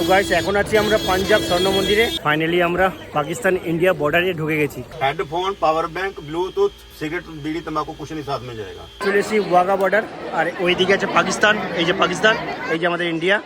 তো গাইস এখন আছি আমরা পাঞ্জাব স্বর্ণ মন্দিরে। ফাইনালি আমরা পাকিস্তান ইন্ডিয়া বর্ডারে ঢুকে গেছি। Headphone power bank Bluetooth cigarette বিড়ি তামাকু কুছ নেই সাথ মে যায়গা। চলে এসেছি ওয়াগা বর্ডার আর ওইদিকে আছে পাকিস্তান এই যে পাকিস্তান এই যে আমাদের ইন্ডিয়া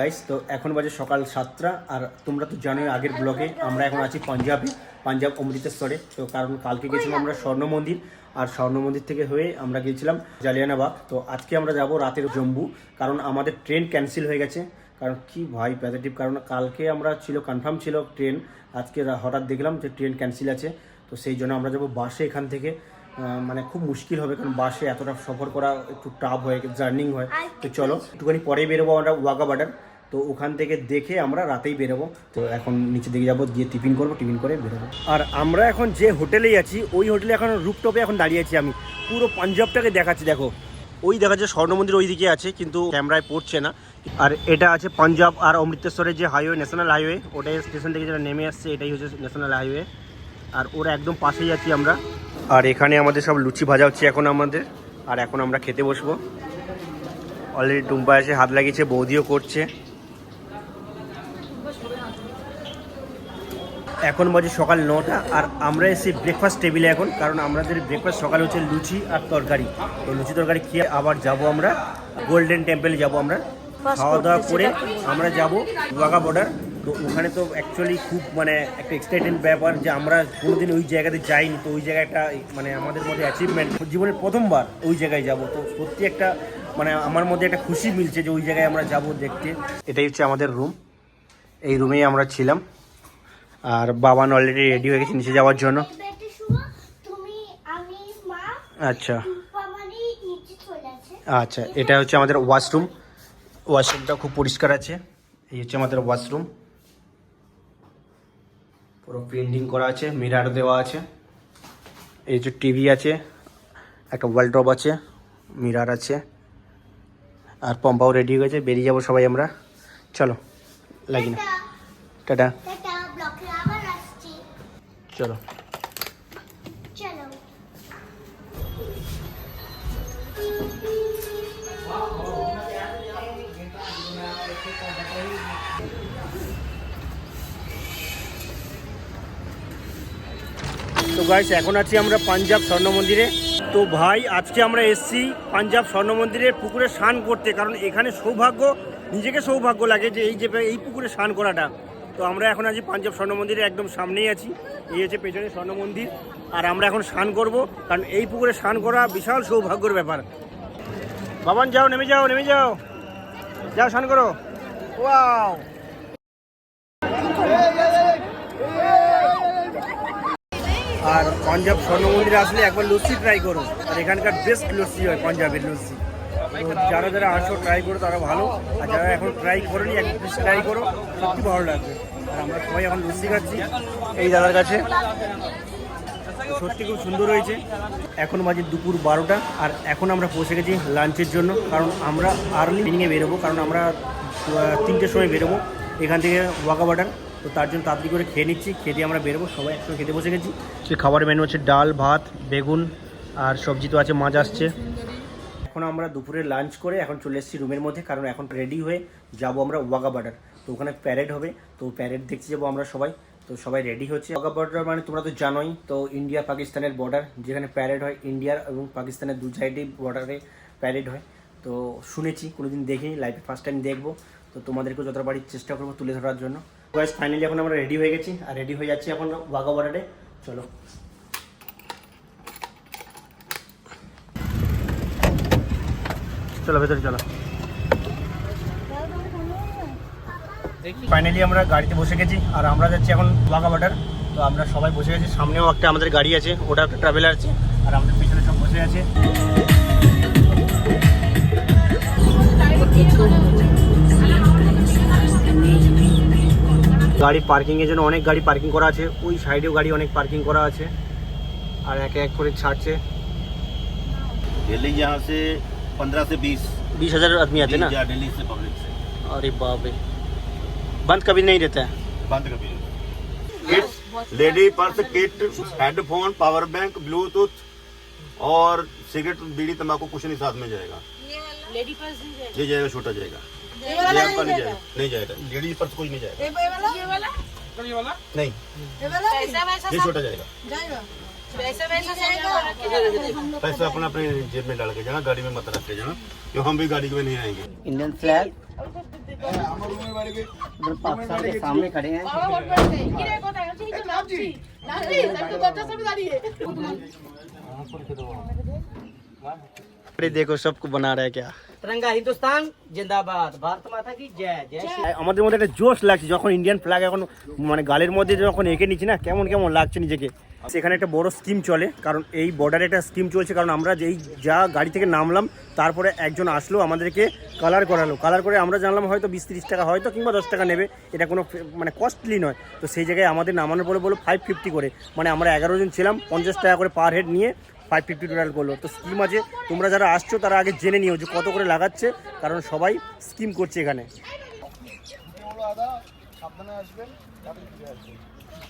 গাইস তো এখন বাজে সকাল সাতটা আর তোমরা তো জানোই আগের ব্লগে আমরা এখন আছি পাঞ্জাবে পাঞ্জাব অমৃতসরে। তো কারণ কালকে গেছিলাম আমরা স্বর্ণ মন্দির আর স্বর্ণ মন্দির থেকে হয়ে আমরা গিয়েছিলাম জালিয়ানাবাগ। তো আজকে আমরা যাব রাতের জম্বু কারণ আমাদের ট্রেন ক্যান্সেল হয়ে গেছে। কারণ কি ভাই প্যাথেটিভ কারণ কালকে আমরা ছিল কনফার্ম ছিল ট্রেন আজকে হঠাৎ দেখলাম যে ট্রেন ক্যান্সেল আছে। তো সেই জন্য আমরা যাব বাসে এখান থেকে। মানে খুব মুশকিল হবে কারণ বাসে এতটা সফর করা একটু টাফ হয় জার্নিং হয়। তো চলো একটুখানি পরে বেরোবো আমরা ওয়াগা বার্ডার তো ওখান থেকে দেখে আমরা রাতেই বেরোবো। তো এখন নিচে দিকে যাব, গিয়ে টিফিন করব টিফিন করে বেরোবো। আর আমরা এখন যে হোটেলেই আছি, ওই হোটেলে এখন রুপটপে এখন দাঁড়িয়ে আছি আমি। পুরো পাঞ্জাবটাকে দেখাচ্ছি, দেখো। ওই দেখা যাচ্ছে স্বর্ণ মন্দির ওই দিকে আছে, কিন্তু ক্যামেরায় পড়ছে না। আর এটা আছে পাঞ্জাব আর অমৃতসরের যে হাইওয়ে ন্যাশনাল হাইওয়ে ওটাই স্টেশন থেকে যেটা নেমে আসছে, এটাই হচ্ছে ন্যাশনাল হাইওয়ে আর ওরা একদম পাশেই আছি আমরা। আর এখানে আমাদের সব লুচি ভাজা হচ্ছে এখন আমাদের। আর এখন আমরা খেতে বসবো। অলরেডি টুম্পা এসে হাত লাগিয়েছে, বৌদিও করছে। এখন বাজে সকাল নটা আর আমরা এসে ব্রেকফাস্ট টেবিলে এখন কারণ আমাদের ব্রেকফাস্ট সকালে হচ্ছে লুচি আর তরকারি। তো লুচি তরকারি খেয়ে আবার যাব আমরা গোল্ডেন টেম্পলে যাব আমরা। খাওয়া দাওয়া করে আমরা যাব ওয়াগা বর্ডার তো ওখানে তো অ্যাকচুয়ালি খুব মানে একটা এক্সাইটেড ব্যাপার যে আমরা কোনোদিন ওই জায়গাতে যাইনি তো ওই জায়গায় একটা মানে আমাদের মধ্যে অ্যাচিভমেন্ট জীবনের প্রথমবার ওই জায়গায় যাব। তো সত্যি একটা মানে আমার মধ্যে একটা খুশি মিলছে যে ওই জায়গায় আমরা যাব দেখতে। এটাই হচ্ছে আমাদের রুম এই রুমেই আমরা ছিলাম। আর বাবান অলরেডি রেডি হয়ে গেছে নিচে যাওয়ার জন্য। আচ্ছা। আছে আচ্ছা এটা হচ্ছে আমাদের ওয়াশরুম ওয়াশরুমটা খুব পরিষ্কার আছে। এই হচ্ছে আমাদের ওয়াশরুম পুরো পেন্টিং করা আছে মিরার দেওয়া আছে। এই যে টিভি আছে একটা ওয়ালটপ আছে মিরার আছে। আর পম্পাও রেডি হয়ে গেছে বেরিয়ে যাব সবাই আমরা। চলো লাগি না টাটা টাটা ব্লকে আবার আসছি চলো। চলো। তো গাইস এখন আছি আমরা পাঞ্জাব স্বর্ণ মন্দিরে। তো ভাই আজকে আমরা এসছি পাঞ্জাব স্বর্ণ মন্দিরের পুকুরে স্নান করতে কারণ এখানে সৌভাগ্য নিজেকে সৌভাগ্য লাগে যে এই যে এই পুকুরে স্নান করাটা। তো আমরা এখন আছি পাঞ্জাব স্বর্ণ মন্দিরে একদম সামনেই আছি। এই হচ্ছে পেছনে স্বর্ণ মন্দির। আর আমরা এখন স্নান করব, কারণ এই পুকুরে স্নান করা বিশাল সৌভাগ্যর ব্যাপার। বাবান, যাও, নেমে যাও নেমে যাও। যাও, স্নান করো। ওয়াও! আর পাঞ্জাব স্বর্ণ মন্দিরে আসলে একবার লস্যি ট্রাই করো। আর এখানকার বেস্ট লস্যি হয় পাঞ্জাবের লস্যি। যারা যারা আসো ট্রাই করো, তারা ভালো। আর যারা এখন ট্রাই করেনি, এক পিস ট্রাই করো, সত্যি ভালো লাগবে। আর আমরা সবাই এখন লস্যি খাচ্ছি। এই দাদার কাছে। সত্যি খুব সুন্দর হয়েছে। এখন বাজে দুপুর বারোটা, আর এখন আমরা পৌঁছে গেছি লাঞ্চের জন্য। কারণ আমরা আর্লি মিনিংয়ে বেরোবো, কারণ আমরা তিনটের সময় বেরোবো এখান থেকে ওয়াকা বাটার তো তার জন্য তাড়াতাড়ি করে খেয়ে নিচ্ছি, খেয়ে দিয়ে আমরা বেরোবো। সবাই একসঙ্গে খেতে বসে গেছি। সে খাবারের মেনু হচ্ছে ডাল, ভাত, বেগুন, আর সবজি তো আছে, মাছ আসছে। এখন আমরা দুপুরে লাঞ্চ করে এখন চলে এসেছি রুমের মধ্যে, কারণ এখন রেডি হয়ে যাব আমরা ওয়াগা বর্ডার তো ওখানে প্যারেড হবে, তো প্যারেড দেখতে যাব আমরা সবাই। তো সবাই রেডি হচ্ছে। ওয়াগা বর্ডার মানে তোমরা তো জানোই, তো ইন্ডিয়া পাকিস্তানের বর্ডার যেখানে প্যারেড হয় ইন্ডিয়ার এবং পাকিস্তানের দু সাইডেই বর্ডারে প্যারেড হয়। তো শুনেছি, কোনোদিন দেখিনি লাইফে ফার্স্ট টাইম দেখব। তো তোমাদেরকেও যতটা বাড়ির চেষ্টা করব তুলে ধরার জন্য। গাইস ফাইনালি এখন আমরা রেডি হয়ে গেছি। আর রেডি হয়ে যাচ্ছি এখন ওয়াগা বর্ডারে চলো। চলো ভেতরে চলো ফাইনালি আমরা গাড়িতে বসে গেছি আর আমরা যাচ্ছি এখন ওয়াগা বর্ডার তো আমরা সবাই বসে গেছি সামনেও একটা আমাদের গাড়ি আছে ওটা একটা ট্রাভেলার আছে আর আমাদের পিছনে সব বসে আছে তাই গাড়ি পার্কিং এর জন্য অনেক গাড়ি পার্কিং করা আছে ওই সাইডেও গাড়ি অনেক পার্কিং করা আছে আর এক এক করে ছাড়ছে दिल्ली यहाँ से पंद्रह से बीस। बीस हज़ार आदमी आते हैं ना? दिल्ली से पब्लिक से। अरे बाप रे। बंद कभी नहीं रहता है? बंद कभी kit lady purse kit headphone power bank Bluetooth और सिगरेट बीड़ी तंबाकू कुछ नहीं साथ में जाएगा। लेडी पर्स नहीं जाएगा। ये जाएगा छोटा जाएगा। ये वाला आपका नहीं नहीं जाएगा। नहीं जाएगा। लेडीज़ पर्स कोई नहीं जाएगा। ये वाला? ये वाला? नहीं। ये वाला? पैसा वैसा ये छोटा जाएगा। जाएगा। पैसा वैसा सब जमा रख के पैसा अपना अपने जेब में डाल के जाना गाड़ी में मत रख के जाना क्यों हम भी गाड़ी में नहीं आएंगे इंडियन फ्लैग उधर पाकिस्तान के सामने खड़े हैं अरे देखो सबको बना रहा है क्या तिरंगा हिंदुस्तान जिंदाबाद भारत माता की जय जय श्री আমাদের মধ্যে একটা জোশ লাগছে যখন ইন্ডিয়ান ফ্ল্যাগ এখন মানে গালের মধ্যে যখন এঁকে নিচ্ছি না কেমন কেমন লাগছে নিজেকে সেখানে একটা বড় স্কিম চলে, কারণ এই বর্ডারে একটা স্কিম চলছে, কারণ আমরা যেই যা গাড়ি থেকে নামলাম, তারপরে একজন আসলো আমাদেরকে কালার করালো। কালার করে আমরা জানলাম হয়তো বিশ তিরিশ টাকা হয়তো কিংবা দশ টাকা নেবে, এটা কোনো মানে কস্টলি নয়। তো সেই জায়গায় আমাদের নামানোর বলে বলো ফাইভ ফিফটি করে। মানে আমরা এগারো জন ছিলাম, পঞ্চাশ টাকা করে পার হেড নিয়ে ফাইভ ফিফটি টোটাল করল। তো স্কিম আছে, তোমরা যারা আসছো তারা আগে জেনে নিও যে কত করে লাগাচ্ছে, কারণ সবাই স্কিম করছে এখানে।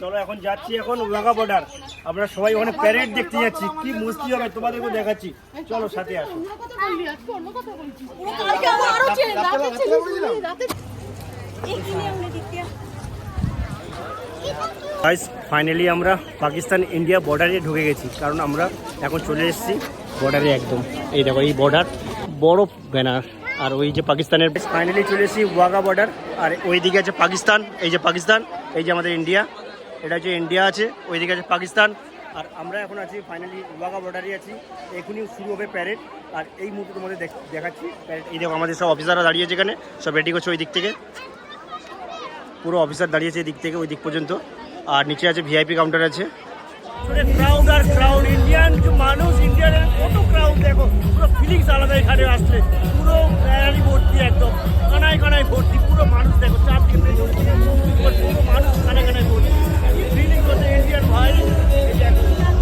চলো এখন যাচ্ছি এখন ওয়াগা বর্ডার আমরা সবাই ওখানে প্যারেড দেখতে যাচ্ছি। কি মুস্তি হবে তোমাদেরকে দেখাচ্ছি। চলো সাথে আসো। গাইস ফাইনালি আমরা পাকিস্তান ইন্ডিয়া বর্ডারে ঢুকে গেছি। কারণ আমরা এখন চলে এসেছি বর্ডারে একদম। এই দেখো এই বর্ডার বড় ব্যানার আর ওই যে পাকিস্তানের ফাইনালি চলে এসেছি ওয়াগা বর্ডার আর ওই দিকে আছে পাকিস্তান এই যে পাকিস্তান এই যে আমাদের ইন্ডিয়া। এটা হচ্ছে ইন্ডিয়া আছে, ওইদিকে আছে পাকিস্তান। আর আমরা এখন আছি ফাইনালি ওয়াগা বর্ডারে আছি। এখনই শুরু হবে প্যারেড আর এই মুহূর্তে তোমাদের দেখ- দেখাচ্ছি এই দেখো আমাদের সব অফিসাররা দাঁড়িয়েছে এখানে। সব রেডি করছে ওই দিক থেকে। পুরো অফিসার দাঁড়িয়েছে এই দিক থেকে ওই দিক পর্যন্ত। আর নিচে আছে ভিআইপি কাউন্টার আছে। ক্রাউড আর ক্রাউড ইন্ডিয়ান মানুষ ইন্ডিয়ান কত ক্রাউড দেখো, পুরো ফিলিংস আলাদা এখানে আসলে পুরো গ্যালারি ভর্তি একদম, কানায় কানায় ভর্তি, পুরো মানুষ দেখো, চারদিকে পুরো মানুষ কানায় কানায় ভর্তি। ফিলিং হচ্ছে ইন্ডিয়ান ভাই? দেখো।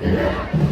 Yeah.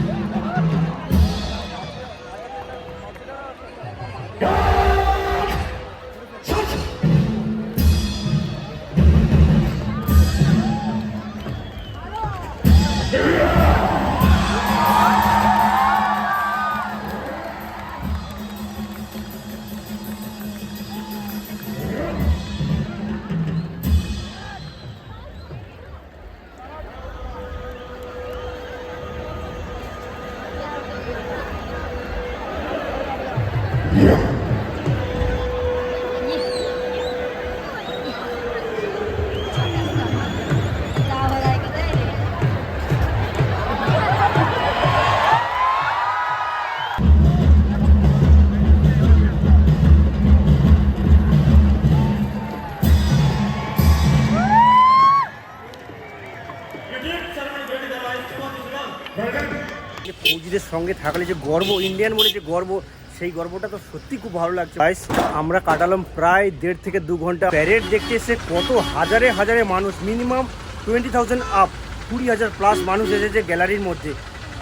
ফৌজিদের সঙ্গে থাকলে যে গর্ব ইন্ডিয়ান বলে যে গর্ব সেই গর্বটা তো সত্যি খুব ভালো লাগছে। গাইস আমরা কাটালাম প্রায় দেড় থেকে দু ঘণ্টা। প্যারেড দেখতে এসে কত হাজারে হাজারে মানুষ মিনিমাম টোয়েন্টি থাউজেন্ড আপ কুড়ি হাজার প্লাস মানুষ এসেছে গ্যালারির মধ্যে।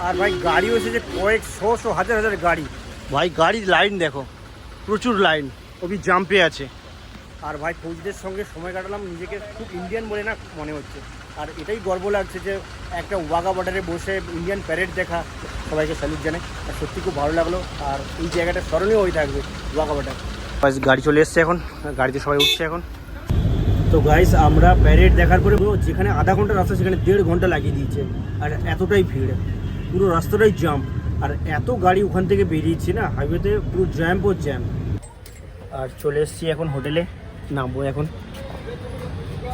আর ভাই গাড়িও এসেছে কয়েক শো হাজার হাজার গাড়ি। ভাই গাড়ির লাইন দেখো প্রচুর লাইন ওবি জাম্পে আছে। আর ভাই ফৌজিদের সঙ্গে সময় কাটালাম নিজেকে খুব ইন্ডিয়ান বলে না মনে হচ্ছে। আর এটাই গর্ব লাগছে যে একটা ওয়াগা বর্ডারে বসে ইন্ডিয়ান প্যারেড দেখা। সবাইকে স্যালুট জানাই। আর সত্যি খুব ভালো লাগল। আর এই জায়গাটা স্মরণীয় হয়ে থাকবে ওয়াগা বর্ডার গাড়ি চলে এসছে এখন। গাড়িতে সবাই উঠছে এখন। তো গাইস আমরা প্যারেড দেখার পরে যেখানে আধা ঘণ্টা রাস্তা সেখানে দেড় ঘণ্টা লাগিয়ে দিয়েছে। আর এতটাই ভিড়। পুরো রাস্তাটাই জ্যাম আর এত গাড়ি ওখান থেকে বেরিয়েছে না হাইওয়েতে পুরো জ্যাম ও জ্যাম আর চলে এসেছি এখন হোটেলে নামবো এখন।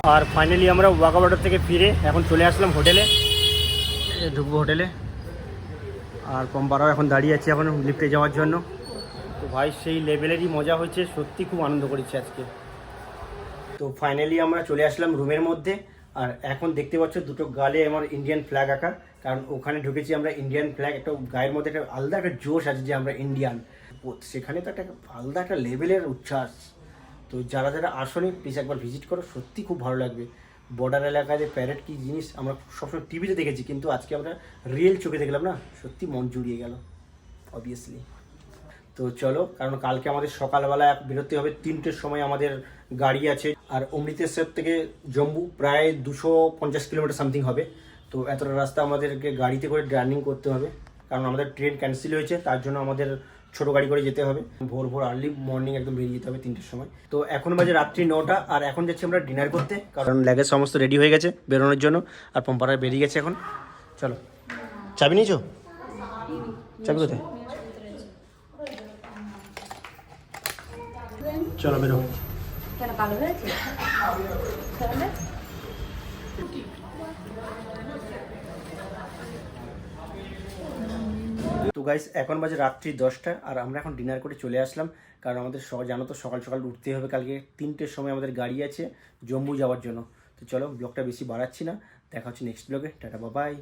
আর ফাইনালি আমরা ওয়াকা বর্ডার থেকে ফিরে এখন চলে আসলাম হোটেলে। ঢুকবো হোটেলে। আর পম্পারাও এখন দাঁড়িয়ে আছে এখন লিফটে যাওয়ার জন্য। তো ভাই, সেই লেভেলেরই মজা হয়েছে। সত্যি খুব আনন্দ করেছি আজকে। তো ফাইনালি আমরা চলে আসলাম রুমের মধ্যে। আর এখন দেখতে পাচ্ছ দুটো গালে আমার ইন্ডিয়ান ফ্ল্যাগ আঁকা। কারণ ওখানে ঢুকেছি আমরা ইন্ডিয়ান ফ্ল্যাগ একটা গায়ের মধ্যে একটা আলাদা একটা জোশ আছে যে আমরা ইন্ডিয়ান সেখানে তো একটা আলাদা একটা লেভেলের উচ্ছ্বাস। তো যারা যারা আসনি প্লিজ একবার ভিজিট করো, সত্যি খুব ভালো লাগবে। বর্ডার এলাকায় যে প্যারেড কী জিনিস, আমরা সবসময় টিভিতে দেখেছি, কিন্তু আজকে আমরা রিয়েল চোখে দেখলাম না, সত্যি মন জুড়িয়ে গেল অবভিয়াসলি তো চলো, কারণ কালকে আমাদের সকালবেলা বেরোতে হবে, তিনটের সময় আমাদের গাড়ি আছে, আর অমৃতেশ্বর থেকে জম্মু, প্রায় দুশো পঞ্চাশ কিলোমিটার সামথিং হবে। তো এতটা রাস্তা আমাদেরকে গাড়িতে করে জার্নিং করতে হবে, কারণ আমাদের ট্রেন ক্যান্সেল হয়েছে, তার জন্য আমাদের ছোট গাড়ি করে যেতে হবে। ভোর ভোর আর্লি মর্নিং একদম বেরিয়ে যেতে হবে তিনটের সময়। তো এখন বাজে রাত্রি নটা, আর এখন যাচ্ছি আমরা ডিনার করতে, কারণ ল্যাগেজ সমস্ত রেডি হয়ে গেছে বেরোনোর জন্য, আর পম্পারা বেরিয়ে গেছে এখন। চলো। চাবি নিয়েছো? চাবি কোথায়? চলো বেরো। কেন কালো হয়েছে? তো গাইস এখন বাজে রাত্রি দশটা, আর আমরা এখন ডিনার করে চলে আসলাম, কারণ আমাদের জানো তো সকাল সকাল উঠতে হবে, কালকে তিনটের সময় আমাদের গাড়ি আছে, জম্মু যাওয়ার জন্য। তো চলো ব্লগটা বেশি বাড়াচ্ছি না, দেখা হচ্ছে নেক্সট ব্লগে টাটা বাবাই